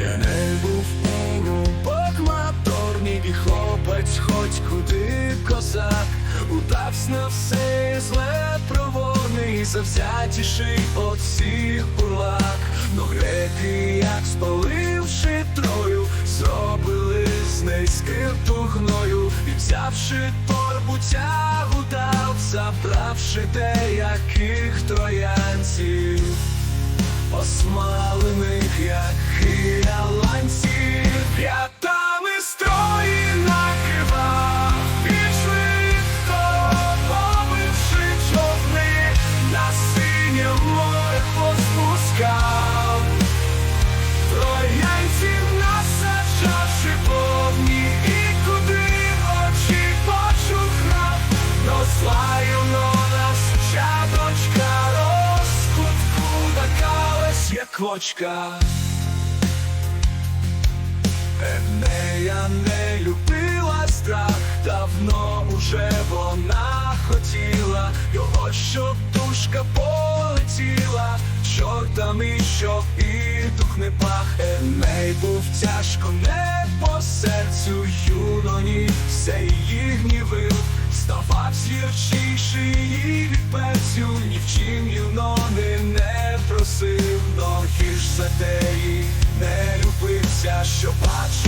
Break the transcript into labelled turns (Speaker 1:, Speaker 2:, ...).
Speaker 1: Еней був інюбок моторний і хлопець, хоч куди козак, удавсь на все зле проворний, завзятіший от всіх бурлак. Но греки, як спаливши трою, зробили з неї скирту гною, і взявши торбу тягу дав, забравши деяких троянців. Квочка. Енея не любила страх, давно уже вона хотіла його, щоб душка полетіла, чортами, щоб і дух не пах. Еней був тяжко не по серцю юноні, все її гнівив, ставав гірчіший що бачив.